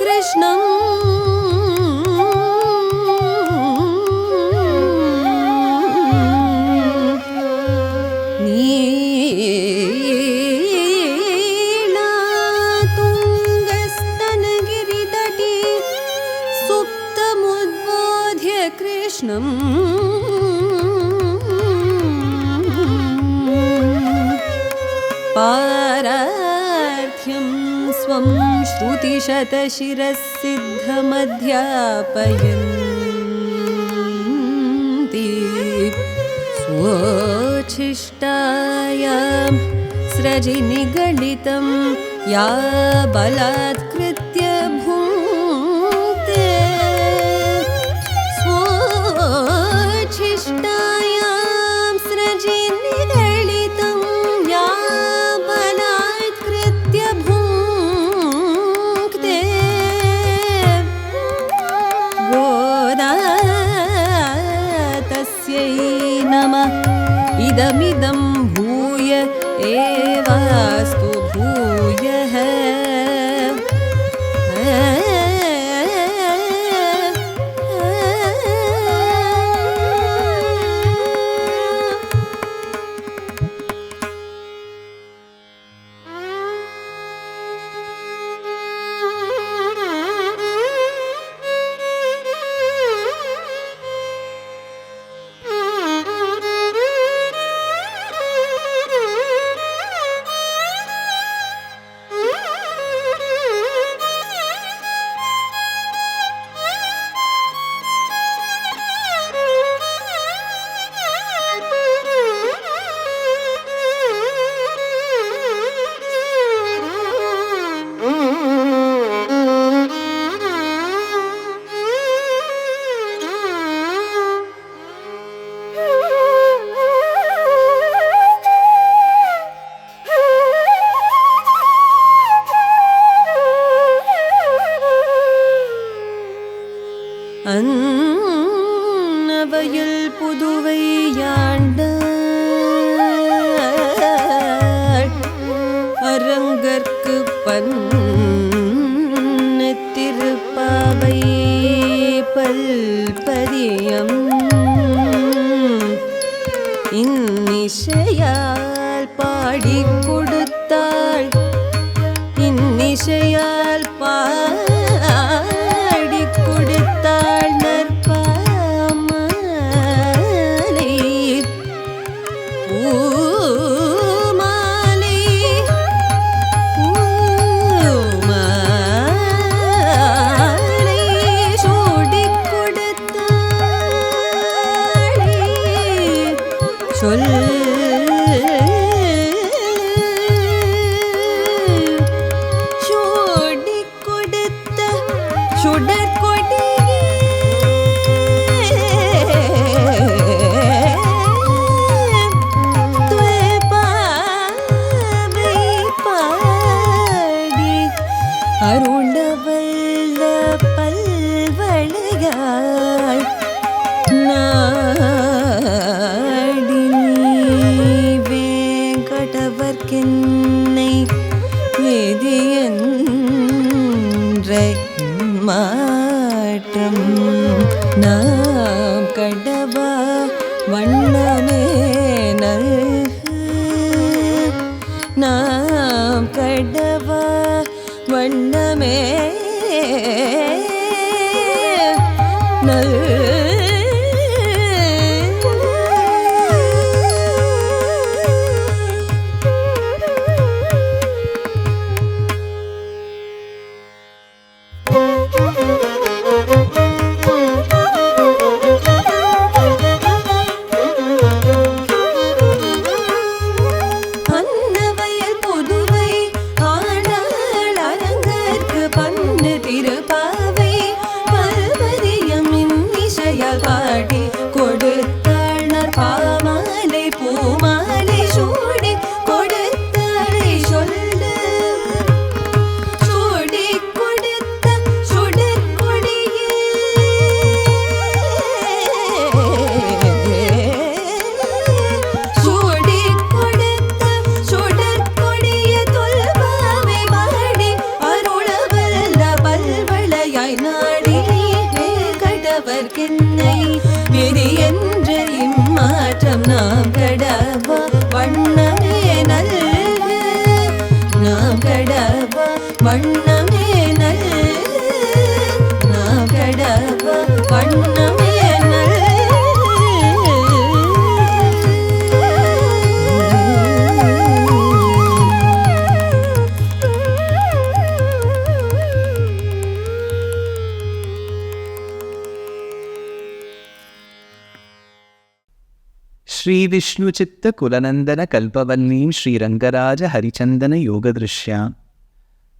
कृष्णम् शतशिरस्सिद्धमध्यापयन्ति स्विष्टायां सृजिनिगणितं या बलात्कृत् 问 கடவர்க்கென்னை விதியன்ற மாற்றம் நாம் கடவா வண்ணமே நல்கு. நாம் கடவா வண்ணமே श्रीविष्णुचित्तकुलनन्दन कल्पवल्लीं श्रीरङ्गराजहरिचन्दनयोगदृश्यां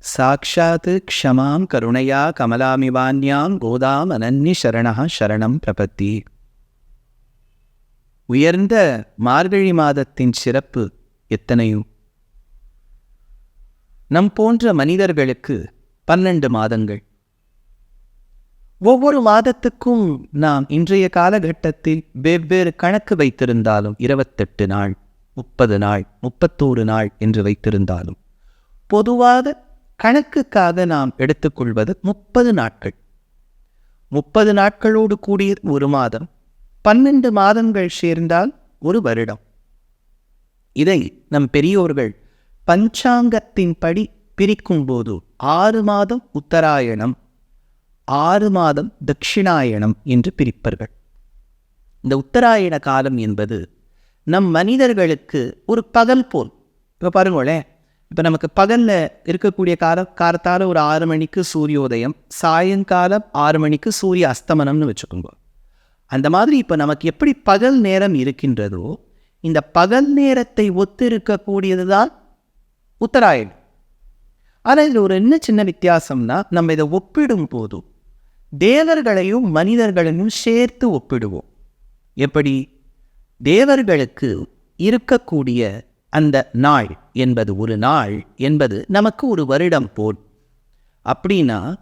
साक्षात् क्षमां करुणया कमलामिवान्यां गोदामनन्यशरणः शरणं प्रपत्ति உயர்ந்த மார்கழி மாதத்தின் சிறப்பு எத்தனையோ நம் போன்ற மனிதர்களுக்கு பன்னெண்டு மாதங்கள் ஒவ்வொரு மாதத்துக்கும் நாம் இன்றைய காலகட்டத்தில் வெவ்வேறு கணக்கு வைத்திருந்தாலும் இருபத்தெட்டு நாள் முப்பது நாள் முப்பத்தோரு நாள் என்று வைத்திருந்தாலும் பொதுவாக கணக்குக்காக நாம் எடுத்துக்கொள்வது முப்பது நாட்கள். முப்பது நாட்களோடு கூடிய ஒரு மாதம் பன்னெண்டு மாதங்கள் சேர்ந்தால் ஒரு வருடம். இதை நம் பெரியோர்கள் பஞ்சாங்கத்தின்படி பிரிக்கும்போது ஆறு மாதம் உத்தராயணம் ஆறு மாதம் தட்சிணாயணம் என்று பிரிப்பர்கள். இந்த உத்தராயண காலம் என்பது நம் மனிதர்களுக்கு ஒரு பகல் போல். இப்போ பாருங்களேன் இப்போ நமக்கு பகலில் இருக்கக்கூடிய கால காலத்தால் ஒரு ஆறு மணிக்கு சூரியோதயம் சாயங்காலம் ஆறு மணிக்கு சூரிய அஸ்தமனம்னு வச்சுக்கோங்க. அந்த மாதிரி இப்போ நமக்கு எப்படி பகல் நேரம் இருக்கின்றதோ இந்த பகல் நேரத்தை ஒத்து இருக்கக்கூடியது தான் உத்தராயணம். ஆனால் இதில் ஒரு என்ன சின்ன வித்தியாசம்னா நம்ம இதை ஒப்பிடும் போதும் தேவர்களையும் மனிதர்களையும் சேர்த்து ஒப்பிடுவோம். எப்படி? தேவர்களுக்கு இருக்கக்கூடிய அந்த நாள் என்பது ஒரு நாள் என்பது நமக்கு ஒரு வருடம் போல். அப்படின்னா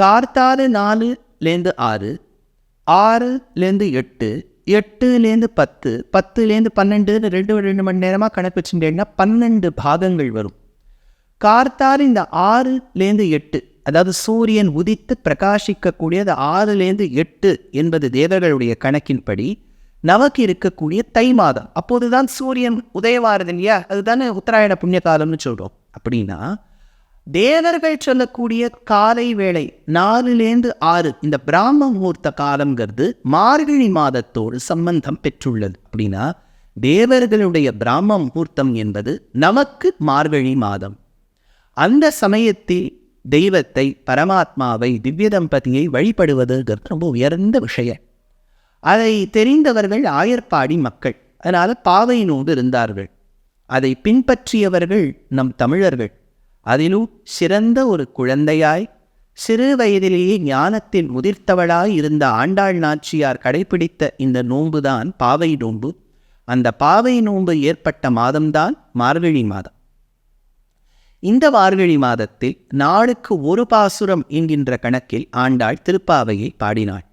கார்த்தாறு நாலுலேருந்து ஆறு ஆறுலேருந்து எட்டு எட்டுலேருந்து பத்து பத்துலேருந்து பன்னெண்டுன்னு ரெண்டு ரெண்டு மணி நேரமாக கணக்கு வச்சுட்டேன்னா பன்னெண்டு பாகங்கள் வரும். கார்த்தாறு இந்த ஆறுலேருந்து எட்டு அதாவது சூரியன் உதித்து பிரகாசிக்கக்கூடிய அந்த ஆறுலேருந்து எட்டு என்பது தேவர்களுடைய கணக்கின்படி நமக்கு இருக்கக்கூடிய தை மாதம். அப்போது தான் சூரியன் உதயமாறுது இல்லையா அதுதானே உத்தராயண புண்ணிய காலம்னு சொல்கிறோம் அப்படின்னா தேவர்கள் சொல்லக்கூடிய காலை வேளை நாலுலேருந்து ஆறு இந்த பிராம முகூர்த்த காலங்கிறது மார்கழி மாதத்தோடு சம்பந்தம் பெற்றுள்ளது. அப்படின்னா தேவர்களுடைய பிராம முகூர்த்தம் என்பது நமக்கு மார்கழி மாதம். அந்த சமயத்தில் தெய்வத்தை பரமாத்மாவை திவ்ய தம்பதியை வழிபடுவதுங்கிறது ரொம்ப உயர்ந்த விஷயம். அதை தெரிந்தவர்கள் ஆயர்பாடி மக்கள். அதனால் பாவை நோடு இருந்தார்கள். அதை பின்பற்றியவர்கள் நம் தமிழர்கள். அதிலும் சிறந்த ஒரு குழந்தையாய் சிறு வயதிலேயே ஞானத்தில் முதிர்த்தவளாய் இருந்த ஆண்டாள் நாச்சியார் கடைபிடித்த இந்த நோன்புதான் பாவை நோன்பு. அந்த பாவை நோன்பு ஏற்பட்ட மாதம்தான் மார்கழி மாதம். இந்த மார்கழி மாதத்தில் நாளுக்கு ஒரு பாசுரம் என்கின்ற கணக்கில் ஆண்டாள் திருப்பாவையை பாடினாள்.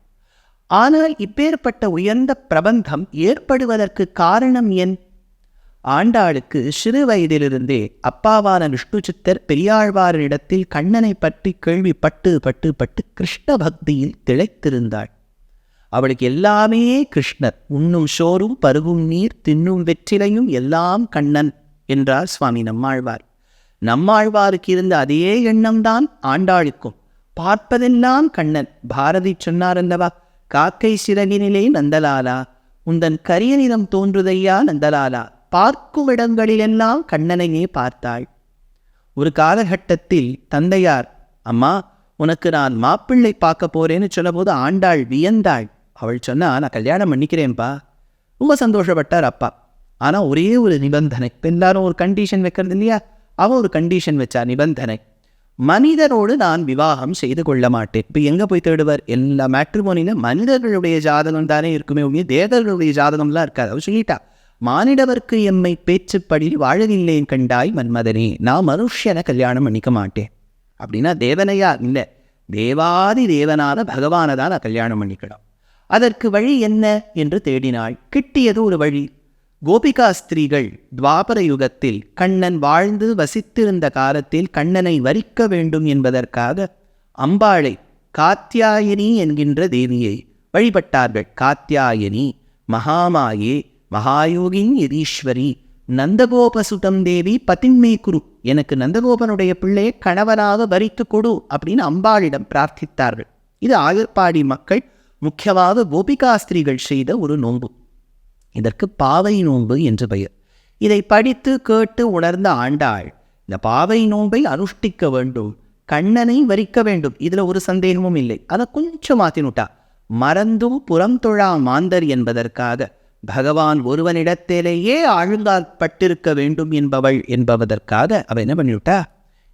ஆனால் இப்பேற்பட்ட உயர்ந்த பிரபந்தம் ஏற்படுவதற்கு காரணம் என்? ஆண்டாளுக்கு சிறு வயதிலிருந்தே அப்பாவான விஷ்ணு சித்தர் பெரியாழ்வாரிடத்தில் கண்ணனை பற்றி கேள்விப்பட்டு பட்டு பட்டு கிருஷ்ண பக்தியில் திளைத்திருந்தாள். அவளுக்கு எல்லாமே கிருஷ்ணர் உண்ணும் சோறும் பருகும் நீர் தின்னும் வெற்றிலையும் எல்லாம் கண்ணன் என்றார் சுவாமி நம்மாழ்வார். நம்மாழ்வாருக்கு இருந்த அதே எண்ணம்தான் ஆண்டாளுக்கும். பார்ப்பதெல்லாம் கண்ணன். பாரதி சொன்னார் அல்லவா காக்கை சிறகினிலே நந்தலாலா. உந்தன் கரிய நிறம் தோன்றுதையா நந்தலாலா? பார்க்கும் இடங்களிலெல்லாம் கண்ணனையே பார்த்தாள். ஒரு காலகட்டத்தில் தந்தையார் அம்மா உனக்கு நான் மாப்பிள்ளை பார்க்க போறேன்னு சொன்னபோது ஆண்டாள் வியந்தாள். அவள் சொன்னா நான் கல்யாணம் பண்ணிக்கிறேன்ப்பா ரொம்ப சந்தோஷப்பட்டார் அப்பா. ஆனால் ஒரே ஒரு நிபந்தனை. எல்லாரும் ஒரு கண்டிஷன் வைக்கிறது இல்லையா? அவன் ஒரு கண்டிஷன் வச்சா நிபந்தனை. மனிதரோடு நான் விவாகம் செய்து கொள்ள மாட்டேன். இப்போ எங்கே போய் தேடுவார்? எல்லா மேட்ரிமோனியில் மனிதர்களுடைய ஜாதகம் தானே இருக்குமே ஒழிய தேவர்களுடைய ஜாதகம்லாம் இருக்காது. அவர் சொல்லிட்டா மானிடவர்க்கு எம்மை பேச்சுப்படி வாழவில்லை கண்டாய் மன்மதனே நான் மனுஷனை கல்யாணம் பண்ணிக்க மாட்டேன். அப்படின்னா தேவனையா? இல்லை. தேவாதி தேவனான பகவானை தான் நான் கல்யாணம் பண்ணிக்கணும். அதற்கு வழி என்ன? என்று தேடினாள். கிட்டியது ஒரு வழி. கோபிகா ஸ்திரீகள் துவாபர யுகத்தில் கண்ணன் வாழ்ந்து வசித்திருந்த காலத்தில் கண்ணனை வரிக்க வேண்டும் என்பதற்காக அம்பாளை காத்தியாயனி என்கின்ற தேவியை வழிபட்டார்கள். காத்தியாயனி மகாமாயே மகாயோகின் யதீஸ்வரி நந்தகோபசுதம் தேவி பதின்மே குரு எனக்கு நந்தகோபனுடைய பிள்ளையை கணவனாக வரித்து கொடு அப்படின்னு அம்பாளிடம் பிரார்த்தித்தார்கள். இது ஆயர்பாடி மக்கள் முக்கியமாக கோபிகாஸ்திரிகள் செய்த ஒரு நோன்பு. இதற்கு பாவை நோன்பு என்று பெயர். இதை படித்து கேட்டு உணர்ந்த ஆண்டாள் இந்த பாவை நோன்பை அனுஷ்டிக்க வேண்டும் கண்ணனை வரிக்க வேண்டும். இதில் ஒரு சந்தேகமும் இல்லை. அதை கொஞ்சம் மாற்றினுட்டா மறந்தும் புறம் தொழா மாந்தர் என்பதற்காக பகவான் ஒருவனிடத்திலேயே ஆழ்ந்தால் பட்டிருக்க வேண்டும் என்பவள் என்பதற்காக அவ என்ன பண்ணிவிட்டா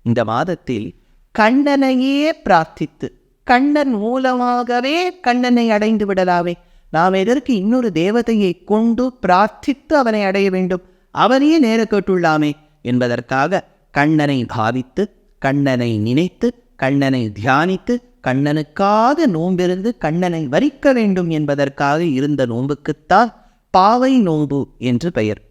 இந்த மாதத்தில் கண்ணனையே பிரார்த்தித்து கண்ணன் மூலமாகவே கண்ணனை அடைந்து விடலாமே நாம் எதற்கு இன்னொரு தேவதையை கொண்டு பிரார்த்தித்து அவனை அடைய வேண்டும்? அவனையே நேர கேட்டுள்ளாமே. என்பதற்காக கண்ணனை பாவித்து கண்ணனை நினைத்து கண்ணனை தியானித்து கண்ணனுக்காக நோம்பிருந்து கண்ணனை வரிக்க வேண்டும் என்பதற்காக இருந்த நோன்புக்குத்தான் பாவை நோன்பு என்று பெயர்.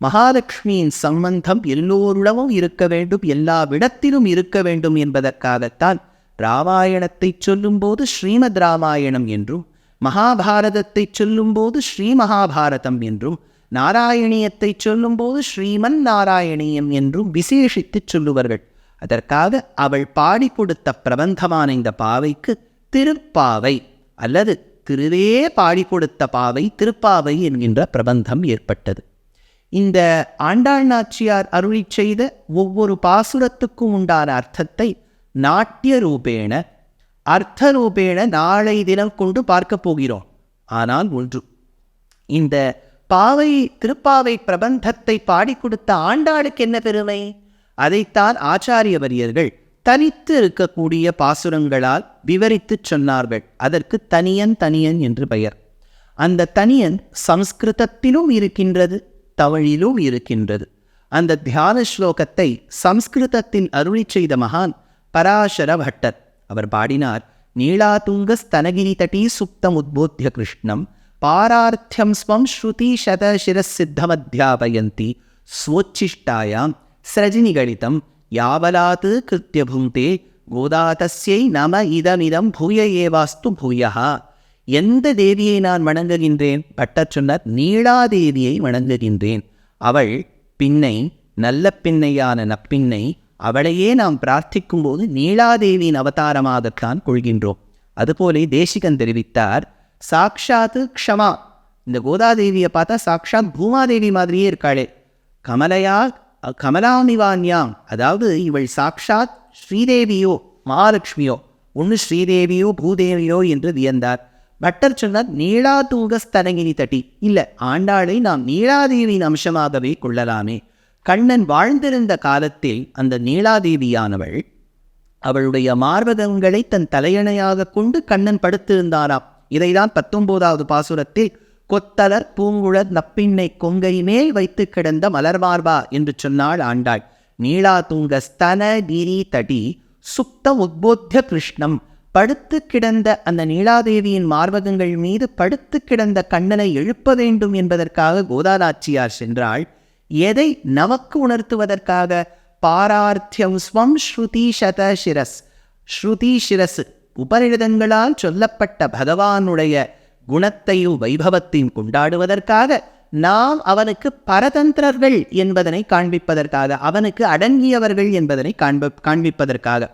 மகாலட்சுமியின் சம்பந்தம் எல்லோருடமும் இருக்க வேண்டும் எல்லா விடத்திலும் இருக்க வேண்டும் என்பதற்காகத்தான் ராமாயணத்தை சொல்லும்போது ஸ்ரீமத் ராமாயணம் என்றும் மகாபாரதத்தை சொல்லும்போது ஸ்ரீ மகாபாரதம் என்றும் நாராயணியத்தை சொல்லும்போது ஸ்ரீமன் நாராயணியம் என்றும் விசேஷித்து சொல்லுவார்கள். அதற்காக அவள் பாடி கொடுத்த பிரபந்தமான இந்த பாவைக்கு திருப்பாவை அல்லது திருவே பாடி கொடுத்த பாவை திருப்பாவை என்கின்ற பிரபந்தம் ஏற்பட்டது. இந்த ஆண்டாள் நாச்சியார் அருளி செய்த ஒவ்வொரு பாசுரத்துக்கும் உண்டான அர்த்தத்தை நாட்டிய ரூபேண அர்த்தரூபேண நாளை தினம் கொண்டு பார்க்க போகிறோம். ஆனால் ஒன்று இந்த பாவை திருப்பாவை பிரபந்தத்தை பாடி கொடுத்த ஆண்டாளுக்கு என்ன பெருமை? அதைத்தான் ஆச்சாரியவரியர்கள் தனித்து இருக்கக்கூடிய பாசுரங்களால் விவரித்துச் சொன்னார்கள். அதற்கு தனியன் தனியன் என்று பெயர். அந்த தனியன் சம்ஸ்கிருதத்திலும் இருக்கின்றது தமிழிலும் இருக்கின்றது. அந்த தியான ஸ்லோகத்தை சம்ஸ்கிருதத்தில் அருளி செய்த மகான் பராசர பட்டர் அவர் பாடினார் நீளாதுங்க ஸ்தனகிரி தட்டி சுப்தம் உத்போத்திய கிருஷ்ணம் பாரார்த்தியம் ஸ்வம் ஸ்ருதி சத சிரசித்தமத்தியாபயந்தி ஸ்வோச்சிஷ்டாயாம் ஸ்ரஜினிகணிதம் யாவலாத் கிருத்திய புங்கே கோதாதஸ்யை நம இதமிதம் பூய ஏவாஸ்து பூயா. எந்த தேவியை நான் வணங்குகின்றேன்? பட்டர் சொன்னார் நீளாதேவியை வணங்குகின்றேன். அவள் பின்னை நல்ல பின்னையான நப்பின்னை அவளையே நாம் பிரார்த்திக்கும் போது நீளாதேவியின் அவதாரமாகத்தான் கொள்கின்றோம். அதுபோலே தேசிகன் தெரிவித்தார் சாக்ஷாத்து க்ஷமா. இந்த கோதாதேவியை பார்த்தா சாக்ஷாத் பூமாதேவி மாதிரியே இருக்காளே. கமலையா கமலாமிவான்யாம் அதாவது இவள் சாக்ஷாத் ஸ்ரீதேவியோ மகாலட்சுமியோ ஒன்று ஸ்ரீதேவியோ பூதேவியோ என்று வியந்தார். பட்டர் சொன்னார் நீளாதூங்க தட்டி. இல்லை ஆண்டாளை நாம் நீளாதேவியின் அம்சமாகவே கொள்ளலாமே. கண்ணன் வாழ்ந்திருந்த காலத்தில் அந்த நீளாதேவியானவள் அவளுடைய மார்பகங்களை தன் தலையணையாக கொண்டு கண்ணன் படுத்திருந்தாராம். இதைதான் பத்தொன்பதாவது பாசுரத்தில் கொத்தலர் பூங்குழர் நப்பின்னை கொங்கை மேல் வைத்து கிடந்த மலர்மார்பா என்று சொன்னாள் ஆண்டாள். நீலா தூங்க ஸ்தன கிரி தடி சுப்த உத்போத்திய கிருஷ்ணம். படுத்து கிடந்த அந்த நீலாதேவியின் மார்பகங்கள் மீது படுத்து கிடந்த கண்ணனை எழுப்ப வேண்டும் என்பதற்காக கோதாநாச்சியார் சென்றாள். எதை நமக்கு உணர்த்துவதற்காக? பாரார்த்தியம் ஸ்வம் ஸ்ருதி சத சிரஸ் ஸ்ருதி சிரஸ் உபநிடதங்களால் சொல்லப்பட்ட பகவானுடைய குணத்தையும் வைபவத்தையும் கொண்டாடுவதற்காக நாம் அவனுக்கு பரதந்திரர்கள் என்பதனை காண்பிப்பதற்காக அவனுக்கு அடங்கியவர்கள் என்பதனை காண்ப காண்பிப்பதற்காக.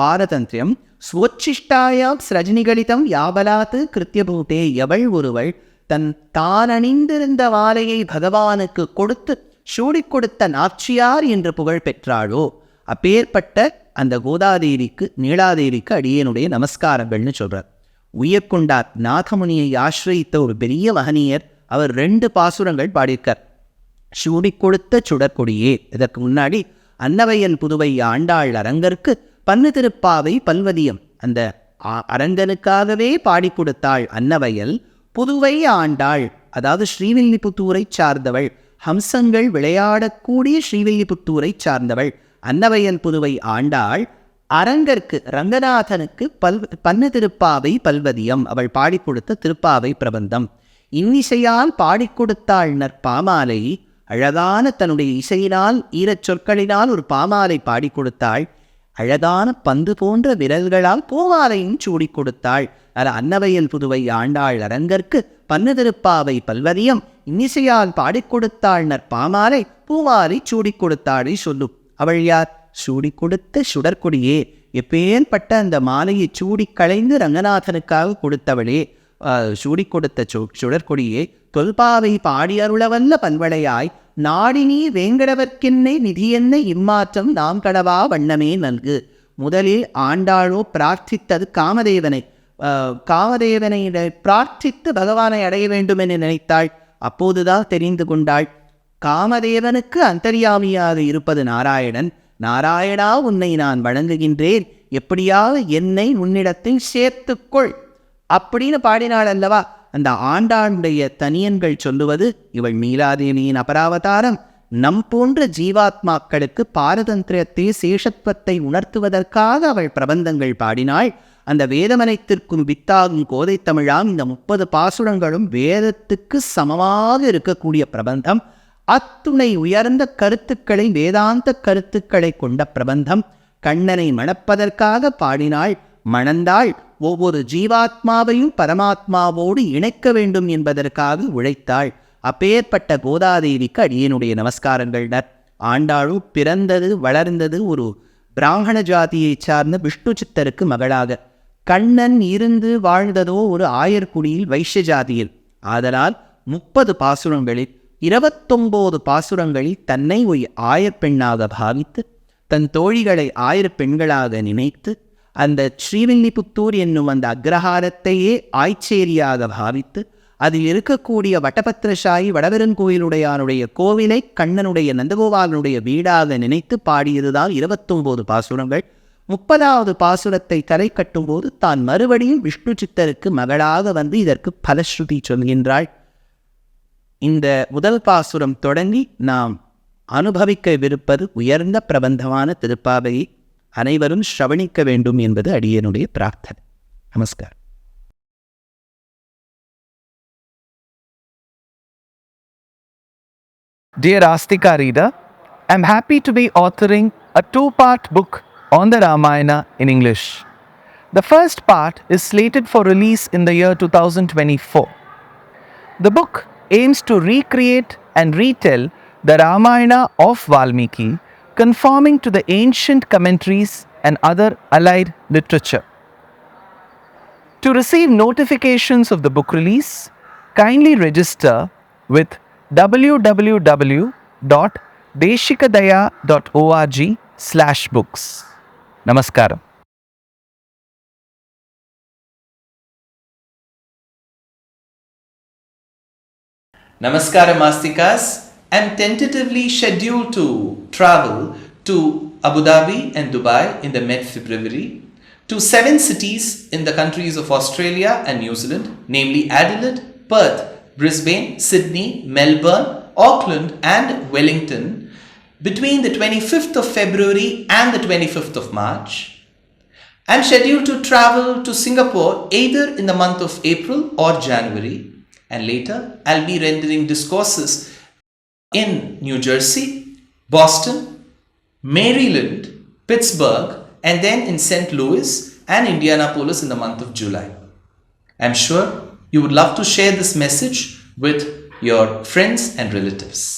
பாரதந்திரியம் ஸ்வச்சிஷ்டாயாம் ஸ்ரஜினிகளிதம் யாபலாத்து கிருத்தியபூதே எவள் ஒருவள் தன் தான் அணிந்திருந்த மாலையை பகவானுக்கு கொடுத்து சூடிக் கொடுத்த நாச்சியார் என்று புகழ் பெற்றாளோ அப்பேற்பட்ட அந்த கோதாதேவிக்கு நீலாதேவிக்கு அடியனுடைய நமஸ்காரங்கள்னு சொல்றார். உயர்கொண்டார் நாகமுனியை ஆசிரியித்த ஒரு பெரிய மகனியர் அவர் ரெண்டு பாசுரங்கள் பாடியிருக்கார். சூடி கொடுத்த சுடற்கொடியே இதற்கு முன்னாடி அன்னவையன் புதுவை ஆண்டாள் அரங்கற்கு பன்னு திருப்பாவை பல்வதியம் அந்த அரங்கனுக்காகவே பாடி கொடுத்தாள் அன்னவயல் புதுவை ஆண்டாள் அதாவது ஸ்ரீவில்லிபுத்தூரை சார்ந்தவள் ஹம்சங்கள் விளையாடக்கூடிய ஸ்ரீவில்லிபுத்தூரை சார்ந்தவள். அன்னவையன் புதுவை ஆண்டாள். அரங்கற்கு ரங்கநாதனுக்கு பல் பன்ன திருப்பாவை பல்வதியம். அவள் பாடிக் கொடுத்த திருப்பாவை பிரபந்தம். இன்னிசையால் பாடிக் கொடுத்தாள் நற்பாமாலை. அழகான தன்னுடைய இசையினால் ஈரச் சொற்களினால் ஒரு பாமாலை பாடிக் கொடுத்தாள். அழகான பந்து போன்ற விரல்களால் பூமாலையும் சூடிக் கொடுத்தாள். அது அன்னவையல் புதுவை ஆண்டாள் அரங்கற்கு பன்னு திருப்பாவை பல்வதியம். இன்னிசையால் பாடிக் கொடுத்தாள் நற்பாமாலை பூமாலை சூடிக் கொடுத்தாளை சொல்லும். அவள் யார்? சூடிக் கொடுத்த சுடற்கொடியே எப்பேற்பட்ட அந்த மாலையை சூடிக் களைந்து ரங்கநாதனுக்காக கொடுத்தவளே. ஆஹ், சூடிக் கொடுத்த சு சுடற்கொடியே தொல்பாவை பாடியருளவல்ல பல்வளையாய் நாடினி வேங்கடவர்க்கென்னை நிதியென்ன இம்மாற்றம் நாம் கடவா வண்ணமே நல்கு. முதலில் ஆண்டாளோ பிரார்த்தித்தது காமதேவனை. ஆஹ், காமதேவனை பிரார்த்தித்து பகவானை அடைய வேண்டும் என நினைத்தாள். அப்போதுதான் தெரிந்து கொண்டாள். காமதேவனுக்கு அந்தர்யாமியாக இருப்பது நாராயணன். நாராயணா உன்னை நான் வழங்குகின்றேன் எப்படியாவது என்னை உன்னிடத்தில் சேர்த்துக்கொள். அப்படின்னு பாடினாள் அல்லவா? அந்த ஆண்டாளுடைய தனியன்கள் சொல்லுவது இவள் மீலாதேவியின் அபராவதாரம். நம் போன்ற ஜீவாத்மாக்களுக்கு பாரதந்திரத்தை சேஷத்துவத்தை உணர்த்துவதற்காக அவள் பிரபந்தங்கள் பாடினாள். அந்த வேதமனைத்திற்கும் வித்தாகும் கோதை தமிழாம் இந்த முப்பது பாசுரங்களும் வேதத்துக்கு சமமாக இருக்கக்கூடிய பிரபந்தம். அத்துணை உயர்ந்த கருத்துக்களை வேதாந்த கருத்துக்களை கொண்ட பிரபந்தம். கண்ணனை மணப்பதற்காக பாடினாள். மணந்தாள். ஒவ்வொரு ஜீவாத்மாவையும் பரமாத்மாவோடு இணைக்க வேண்டும் என்பதற்காக உழைத்தாள். அப்பேற்பட்ட கோதாதேவிக்கு அடியனுடைய நமஸ்காரங்கள். ஆண்டாளு பிறந்தது வளர்ந்தது ஒரு பிராமண ஜாதியைச் சார்ந்த விஷ்ணு சித்தருக்கு மகளாக. கண்ணன் இருந்து வாழ்ந்ததோ ஒரு ஆயர்குடியில் வைஷ்ய ஜாதியில். ஆதலால் முப்பது பாசுரங்களில் இருபத்தொம்போது பாசுரங்களில் தன்னை ஒரு ஆயர்பெண்ணாக பாவித்து தன் தோழிகளை ஆயிர பெண்களாக நினைத்து அந்த ஸ்ரீவில்லிபுத்தூர் என்னும் அந்த அக்ரஹாரத்தையே ஆய்ச்சேரியாக பாவித்து அதில் இருக்கக்கூடிய வட்டபத்திரசாயி வடவெருங்கோயிலுடையானுடைய கோவிலை கண்ணனுடைய நந்தகோபாலனுடைய வீடாக நினைத்து பாடியதுதான் இருபத்தொம்போது பாசுரங்கள். முப்பதாவது பாசுரத்தை தலை கட்டும்போது தான் மறுபடியும் விஷ்ணு சித்தருக்கு மகளாக வந்து இதற்கு பலஸ்ருதி சொல்கின்றாள். இந்த முதல் பாசுரம் தொடங்கி நாம் அனுபவிக்கவிருப்பது உயர்ந்த பிரபந்தமான திருப்பாவையை அனைவரும் ஸ்ரவணிக்க வேண்டும் என்பது அடியனுடைய பிரார்த்தனை. நமஸ்கார் Dear Astika reader, I'm happy to be authoring a two part book on the Ramayana in English. The first part is slated for release in the year 2024. The book aims to recreate and retell the Ramayana of Valmiki, conforming to the ancient commentaries and other allied literature. To receive notifications of the book release, kindly register with www.deshikadaya.org slash books. Namaskaram. Namaskaram Mastikas. I'm tentatively scheduled to travel to Abu Dhabi and Dubai in the mid February, to seven cities in the countries of Australia and New Zealand, namely Adelaide, Perth, Brisbane, Sydney, Melbourne, Auckland, and Wellington between the 25th of February and the 25th of March. I'm scheduled to travel to Singapore either in the month of April or January, and later I'll be rendering discourses in New Jersey, Boston, Maryland, Pittsburgh, and then in St. Louis and Indianapolis in the month of July. I'm sure you would love to share this message with your friends and relatives.